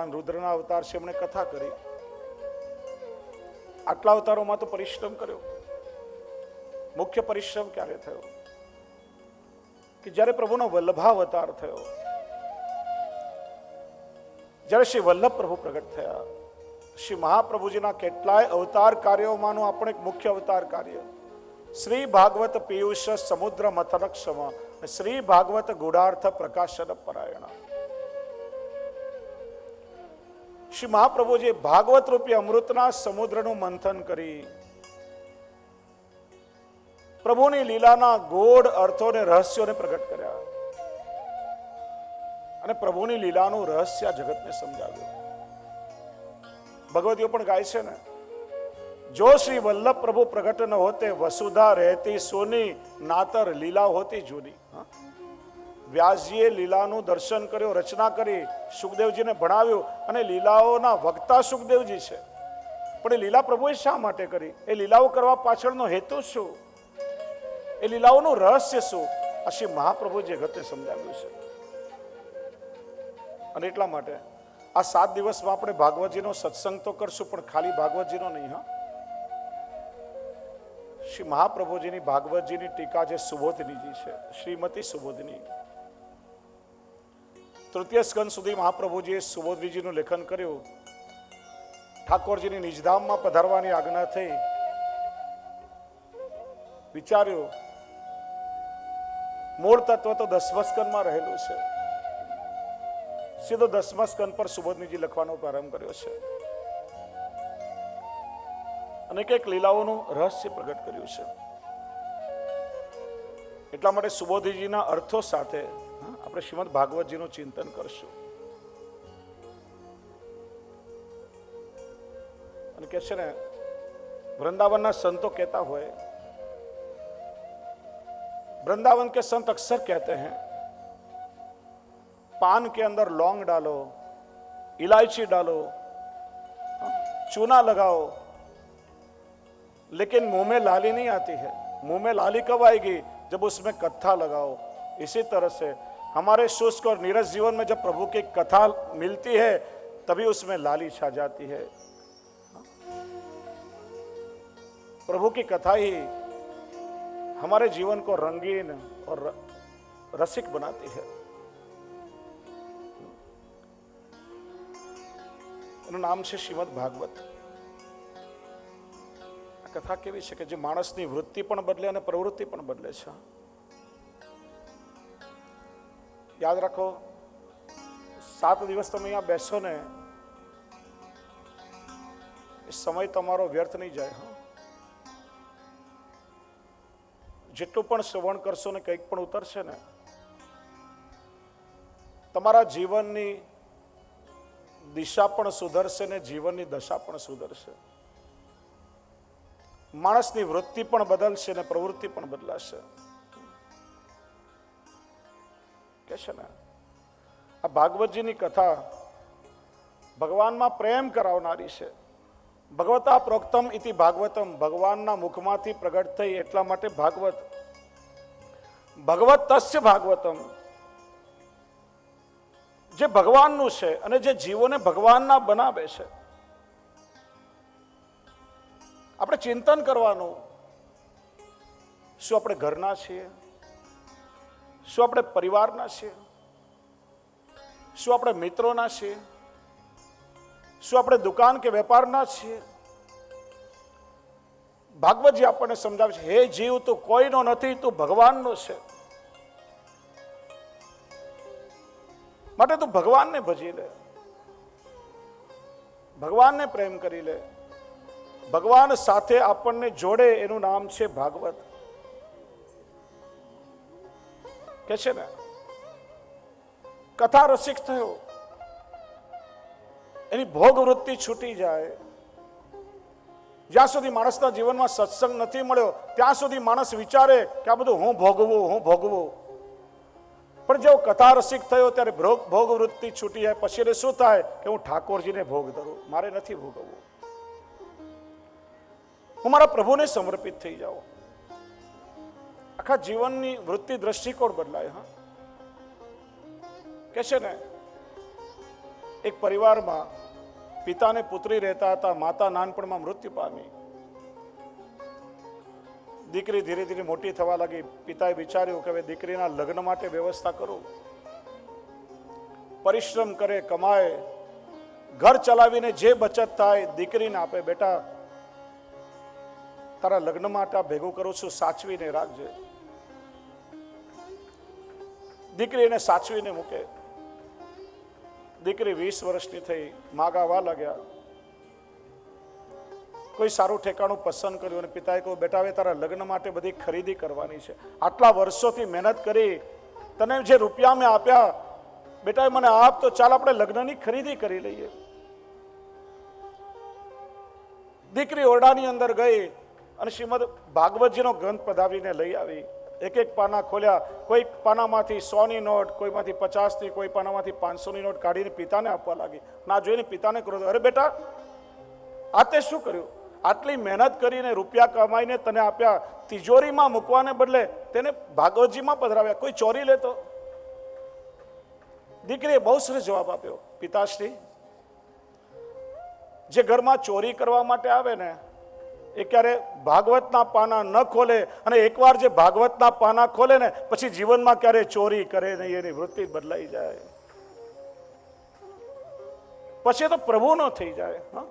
ભગવાન રુદ્રના અવતાર છે એમણે કથા કરી. આટલા અવતારોમાં તો પરિશ્રમ કર્યો. મુખ્ય પરિશ્રમ ક્યારે થયો? કે જ્યારે પ્રભુનો વલ્લભાવતાર થયો, જ્યારે શ્રી વલ્લભ પ્રભુ પ્રગટ થયા, શ્રી મહાપ્રભુજીના કેટલાય અવતાર કાર્યોમાંનું આપણે એક મુખ્ય અવતાર કાર્ય શ્રી ભાગવત પિયુષ સમુદ્ર મથનક્ષમ શ્રી ભાગવત ગુડાર્થ પ્રકાશન પરાયણ. શ્રી મહાપ્રભુજી ભાગવત રૂપી અમૃતના સમુદ્રનું મંથન કરી. પ્રભુની લીલાના ગોળ અર્થોને, રહસ્યોને પ્રગટ કર્યા. અને પ્રભુની લીલાનું રહસ્ય જગતને સમજાવ્યું. ભગવતીઓ પણ ગાય છે ને? જો શ્રી વલ્લભ પ્રભુ પ્રગટ ન હોતે, વસુધા રહેતી સોની, નાતર લીલા હોતી જૂની? વ્યાસજીએ લીલાનું દર્શન કર્યું, રચના કરી, સુખદેવજીને ભણાવ્યું અને લીલાઓના વક્તા સુખદેવજી છે. પણ એ લીલા પ્રભુએ શા માટે કરી? એ લીલાઓ કરવા પાછળનો હેતુ શું? એ લીલાઓનું રહસ્ય શું? આ શ્રી મહાપ્રભુ ગતે સમજાવ્યું છે. અને એટલા માટે આ સાત દિવસમાં આપણે ભાગવતજીનો સત્સંગ તો કરશું, પણ ખાલી ભાગવતજીનો નહીં, હા? શ્રી મહાપ્રભુજીની ભાગવતજીની ટીકા જે સુબોધનીજી છે, શ્રીમતી સુબોધની તૃતીય સ્કંદ સુધી મહાપ્રભુજીએ સુબોધવીજીનું લેખન કર્યું. ઠાકોરજીની નિજધામમાં પધારવાની આજ્ઞા થઈ. વિચાર્યું, મૂળ તત્વ તો દસમસ્કનમાં રહેલું છે. સીધો દસમસ્કન પર સુબોધનીજી લખવાનો પ્રારંભ કર્યો છે. અને કંઈક લીલાઓનું રહસ્ય પ્રગટ કર્યું છે. એટલા માટે સુબોધીજીના અર્થો સાથે આપણે શ્રીમદ ભાગવતજીનું ચિંતન કરશું અને કે છે ને વૃંદાવનના સંતો કહેતા હોય वृंदावन के संत अक्सर कहते हैं पान के अंदर लौंग डालो इलायची डालो चूना लगाओ लेकिन मुंह में लाली नहीं आती है मुंह में लाली कब आएगी जब उसमें कथा लगाओ इसी तरह से हमारे शुष्क और नीरस जीवन में जब प्रभु की कथा मिलती है तभी उसमें लाली छा जाती है प्रभु की कथा ही हमारे जीवन को रंगीन और र- रसिक बनाती है એનું નામ છે શ્રીમદ ભાગવત આ કથા કેવી છે કે જે માણસની વૃત્તિ પણ બદલે અને પ્રવૃત્તિ પણ બદલે છે યાદ રાખો, સાત દિવસ તમે અહીંયા બેસો ને, એ સમય તમારો વ્યર્થ નહીં જાય જેટલું પણ શ્રવણ કરશો ને કંઈક પણ ઉતરશે ને, તમારા જીવનની દિશા પણ સુધરશે ને જીવનની દશા પણ સુધરશે. માણસની વૃત્તિ પણ બદલશે ને પ્રવૃત્તિ પણ બદલાશે. કે છે ને? આ ભાગવતજીની કથા ભગવાનમાં પ્રેમ કરાવનારી છે. ભગવતા પ્રોક્તમ ઇતિ ભાગવતમ. ભગવાનના મુખમાંથી પ્રગટ થઈ એટલા માટે ભાગવત. ભગવત તસ્ય ભાગવતમ. જે ભગવાનનું છે અને જે જીવોને ભગવાનના બનાવે છે. આપણે ચિંતન કરવાનું. શું આપણે ઘરના છીએ? શું આપણે પરિવારના છીએ શું આપણે મિત્રોના છીએ શું આપણે દુકાન કે વેપારના છીએ ભાગવતજી આપણને સમજાવે છે, હે જીવ, તું કોઈનો નથી, તું ભગવાનનો છે. માટે તું ભગવાનને ભજી લે. ભગવાનને પ્રેમ કરી લે. ભગવાન સાથે આપણને જોડે, એનું નામ છે ભાગવત. કે છે ને? કથા રસિક થયો. એની ભોગ વૃત્તિ છૂટી જાય. જ્યાં સુધી માણસના જીવનમાં સત્સંગ નથી મળ્યો, ત્યાં સુધી માણસ વિચારે કે આ બધું હું ભોગવું હું ભોગવું. પણ જેવો કથા રસિક થયો, ત્યારે ભોગ ભોગ વૃત્તિ છૂટી જાય. પછી એને શું થાય કે હું ઠાકોરજીને ભોગ ધરું? મારે નથી ભોગવવું. હું મારા પ્રભુને સમર્પિત થઈ જાઉં. આખા જીવનની વૃત્તિ દ્રષ્ટિકોણ બદલાય, હા. કે છે ને, એક પરિવારમાં પિતા અને પુત્રી રહેતા હતા, માતા નાનપણમાં મૃત્યુ પામી. દીકરી ધીરે ધીરે મોટી થવા લાગી. પિતાએ વિચાર્યું કે હવે દીકરીના લગ્ન માટે વ્યવસ્થા કરું. પરિશ્રમ કરે, કમાય. ઘર ચલાવીને જે બચત થાય, દીકરીને આપે. બેટા તારા લગ્ન માટે આ ભેગું કરું છું, સાચવીને રાખજે. દીકરી એને સાચવીને મૂકે. દીકરી વીસ વર્ષની થઈ માગાવા લાગ્યા. કોઈ સારું ઠેકાણું પસંદ કર્યું અને પિતાએ કહ્યું, બેટા, હવે તારા લગ્ન માટે બધી ખરીદી કરવાની છે. આટલા વર્ષોથી મહેનત કરી, તને જે રૂપિયા મેં આપ્યા, બેટા મને આપ તો ચાલ, આપણે લગ્નની ખરીદી કરી લઈએ. દીકરી ઓરડાની અંદર ગઈ અને શ્રીમદ ભાગવતજીનો ગ્રંથ પધાવીને લઈ આવી. એક એક પાના ખોલ્યા. કોઈ પાનામાંથી સોની નોટ, કોઈમાંથી પચાસની, કોઈ પાનામાંથી પાંચસોની નોટ કાઢીને પિતાને આપવા લાગી. ના, જોઈને પિતાને કરો અરે બેટા, આ તે શું કર્યું? આટલી મહેનત કરીને રૂપિયા કમાઈને તને આપ્યા. તિજોરીમાં મૂકવાને બદલે તેને ભાગવતજીમાં પધરાવ્યા. કોઈ ચોરી લેતો? દીકરીએ બહુ સરસ જવાબ આપ્યો. પિતાશ્રી, જે ઘરમાં ચોરી કરવા માટે આવે ને એ ક્યારે ભાગવતના પાના ન ખોલે અને એકવાર જે ભાગવતના પાના ખોલે ને, પછી જીવનમાં ક્યારે ચોરી કરે નહીં એની વૃત્તિ બદલાઈ જાય. પછી તો પ્રભુનો થઈ જાય, હા.